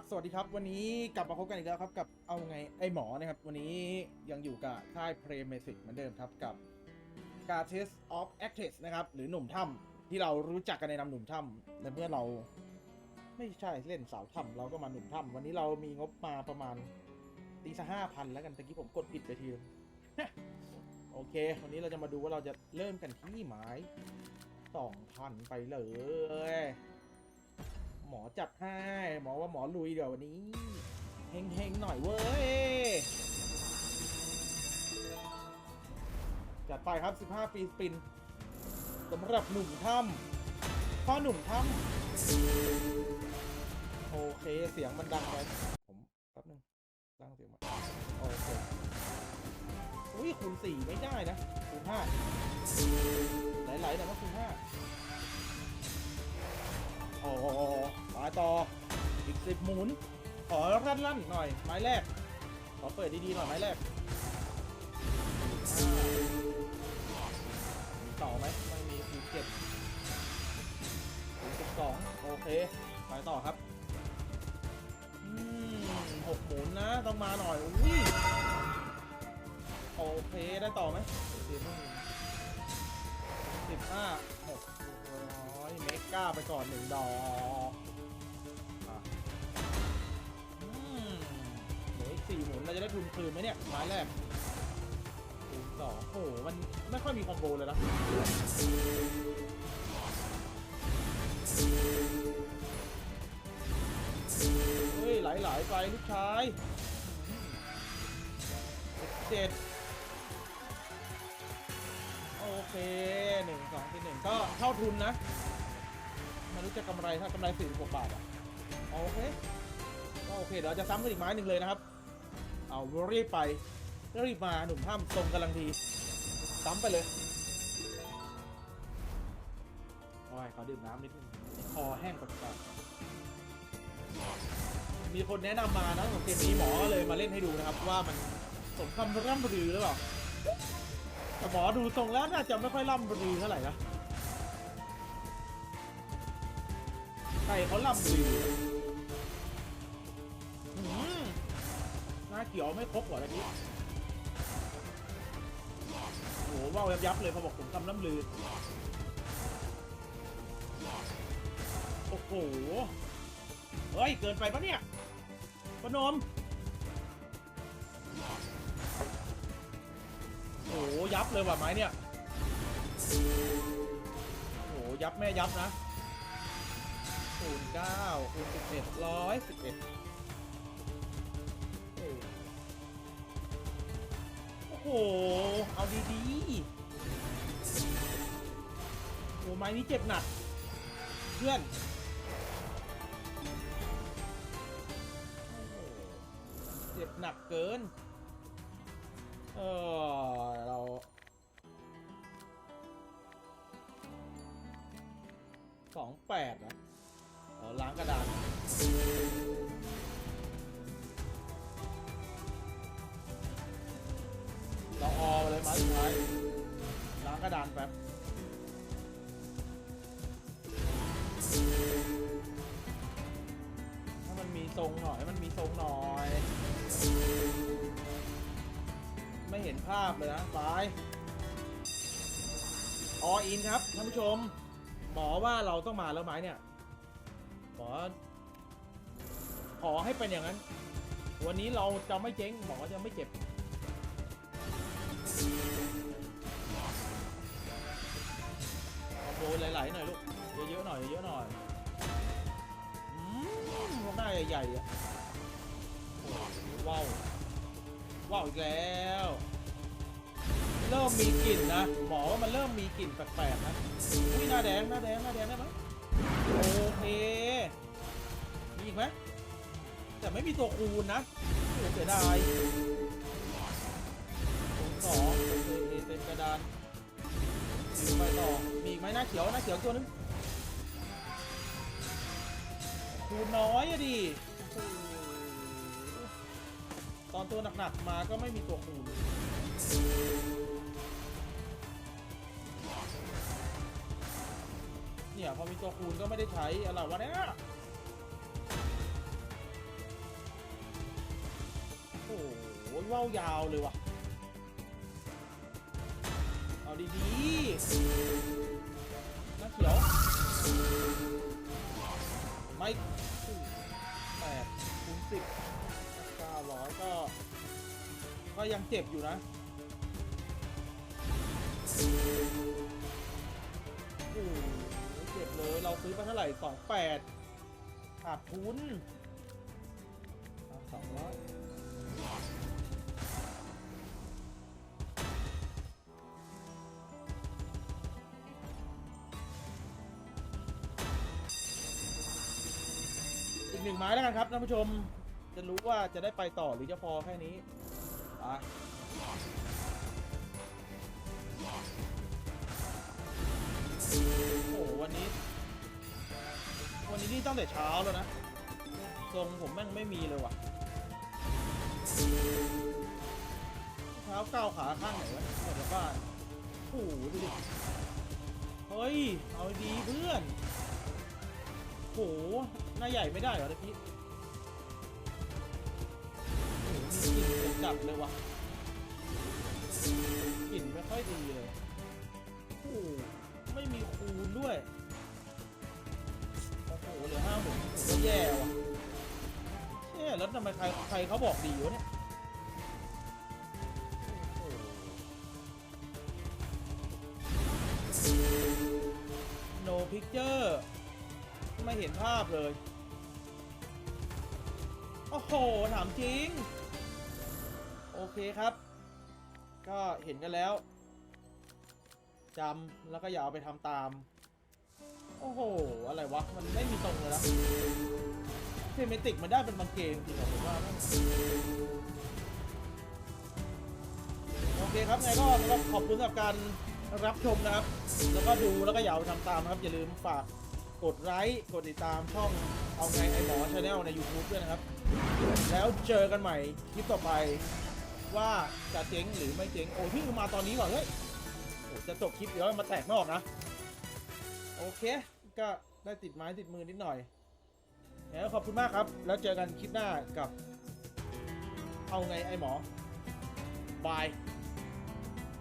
บสวัสดีครับ วันนี้กลับมาพบกันอีกแล้วครับ กับเอาไงไอหมอนะครับ วันนี้ยังอยู่กับค่ายเพรเมสิกเหมือนเดิมครับกับ g a r t e s of Actress นะครับ หรือหนุ่มถ้ำที่เรารู้จักกันในนามหนุ่มถ้ำในเมื่อเราไม่ใช่เล่นสาวถ้ำเราก็มาหนุ่มถ้ำวันนี้เรามีงบมาประมาณตีสห้าพันแล้วกันตะกี้ผมกดผิดไปทีโอเค วันนี้เราจะมาดูว่าเราจะเริ่มกันที่ไม้สองพันไปเลย หมอจัดให้หมอว่าหมอลุยเดี๋ยววันนี้เฮงๆหน่อยเว้ยจัดไปครับ 15 ปีสปินสำหรับหนุ่มถ้ำพ่อหนุ่มถ้ำโอเคเสียงมันดังไปผมแป๊บนึงตั้งเสียงมาโอเคอุ้ยคูณสี่ไม่ได้นะคูณห้าไหลๆแต่ว่าคูณห้า อ้โหมาต่อ อีกสิบหมุน ขอรั่นลั่นหน่อย ไม้แรก ขอเปิดดีๆหน่อยไม้แรกมีต่อไหมไม่มีคูเจ็ดสิบสองโอเค ไปต่อครับอืมหกหมุนนะ ต้องมาหน่อยอุ้ยโอเค ได้ต่อไหมสิบห้าหกร้อย เมก้าไปก่อนหนึ่งดอกอืมเหลืออีกสี่หมุนเราจะได้ทุนคืนไหมเนี่ยไม้แรกคูณสองโอ้โหมันไม่ค่อยมีคอมโบเลยนะเฮ้ยไหลๆไปลูกชายเจ็ดโอเคหนึ่งสองที่หนึ่งก็เท่าทุนนะ ไมารู้จะกำไรถ้ากำไรสี่สิบหกบาทอะโอเคก็โอเคเดี๋ยวเราจะซ้ำกันอีกไม้หนึ่งเลยนะครับ เอารีบไปรีบมาหนุ่มถ้ำตรงกำลังดี ซ้ำไปเลยโอ้ยขอดื่มน้ำนิดนึงคอแห้งปากๆมีคนแนะนำมานะของเกมนี้หมอก็เลยมาเล่นให้ดูนะครับ ว่ามันสมคำร่ำรือหรือเปล่าแต่หมอดูทรงแล้วน่าจะไม่ค่อยร่ำรือเท่าไหร่นะ ใครเขาร่ำรือหืมหน้าเขียวไม่ครบเหรอตะกี้โอ้โหว่าวยับเลยพอบอกผมคำร่ำลือ โอ้โห เฮ้ย เกินไปปะเนี่ยปนม โอ้โห ยับเลยว่ะไม้เนี่ย โอ้โห ยับแม่ยับนะ คูณเก้าคูณสิบเอ็ดร้อยสิบเอ็ดโอ้โห เอาดีๆโอ้ไม้นี้เจ็บหนัก เพื่อนเจ็บหนักเกิน เออเราสองแปดนะ ล้างกระดานเราออไปเลยมาสุดท้ายล้างกระดานแป๊บให้มันมีทรงหน่อยให้มันมีทรงหน่อย ไม่เห็นภาพเลยนะบายออินครับท่านผู้ชมหมอว่าเราต้องมาแล้วไหมเนี่ย ขอให้เป็นอย่างนั้น วันนี้เราจะไม่เจ๊งหมอจะไม่เจ็บเอาโบไหลๆหน่อยลูก เยอะๆหน่อยเยอะๆหน่อยอืมหน้าใหญ่ๆอะว้าวว้าวอีกแล้ว เริ่มมีกลิ่นนะ หมอว่ามันเริ่มมีกลิ่นแปลกๆนะหน้าแดงหน้าแดงหน้าแดงได้ไหมโอ ไม่มีตัวคูณนะเสียดายสองโอเต็มกระดานไปต่อ มีอีกไหมหน้าเขียวหน้าเขียวตัวนึงคูณน้อยอะดิตอนตัวหนักๆมาก็ไม่มีตัวคูณเนี่ยพอมีตัวคูณก็ไม่ได้ใช้อะไรวะเนี่ย โอ้ยว่าวยาวเลยว่ะ เอาดีๆน้าเขียว ไม่แปดคูณสิบเก้าร้อยก็ ก็ยังเจ็บอยู่นะ โอ้เจ็บเลย เราซื้อมาเท่าไหร่สองแปดขาดทุนสองร้อย อีกหนึ่งไม้แล้วกันครับท่านผู้ชม จะรู้ว่าจะได้ไปต่อหรือจะพอแค่นี้ไปโอ้โหวันนี้ วันนี้นี่ตั้งแต่เช้าแล้วนะ ทรงผมแม่งไม่มีเลยว่ะ เท้าก้าวขาข้างไหนวะออกจากบ้านโอ้โหดูดิเฮ้ย เอาดีเพื่อนโหหน้าใหญ่ไม่ได้เหรอตะกี้กลิ่นจับเลยวะกลิ่นไม่ค่อยดีเลยโอ้ไม่มีคูณด้วย โอ้โหเหลือห้าหมื่นก็แย่ว่ะ แล้วทำไมใครใครเขาบอกดีวะเนี่ยโอ้โห no picture ไม่เห็นภาพเลย โอ้โห ถามจริง โอเคครับ ก็เห็นกันแล้วจำแล้วก็อย่าเอาไปทำตาม โอ้โห อะไรวะ มันไม่มีตรงเลยนะ ทเมติกมันได้เป็นบางเกมจริงผมว่าโอเคครับไงก็สำหรับขอบคุณสำหรับการรับชมนะครับ แล้วก็ดูแล้วก็อย่าไปทำตามนะครับ อย่าลืมฝากกดไลค์กดติดตามช่องเอาไงไอหมอชาแนลใน YouTube ด้วยนะครับ แล้วเจอกันใหม่คลิปต่อไปว่าจะเจ๊งหรือไม่เจ๊งโอ้พี่มาตอนนี้ว่ะเฮ้ยจะจบคลิปเดี๋ยวมาแตกนอกนะ โอเค ก็ได้ติดไม้ติดมือนิดหน่อย แล้วขอบคุณมากครับ แล้วเจอกันคลิปหน้ากับ เอาไงไอหมอบาย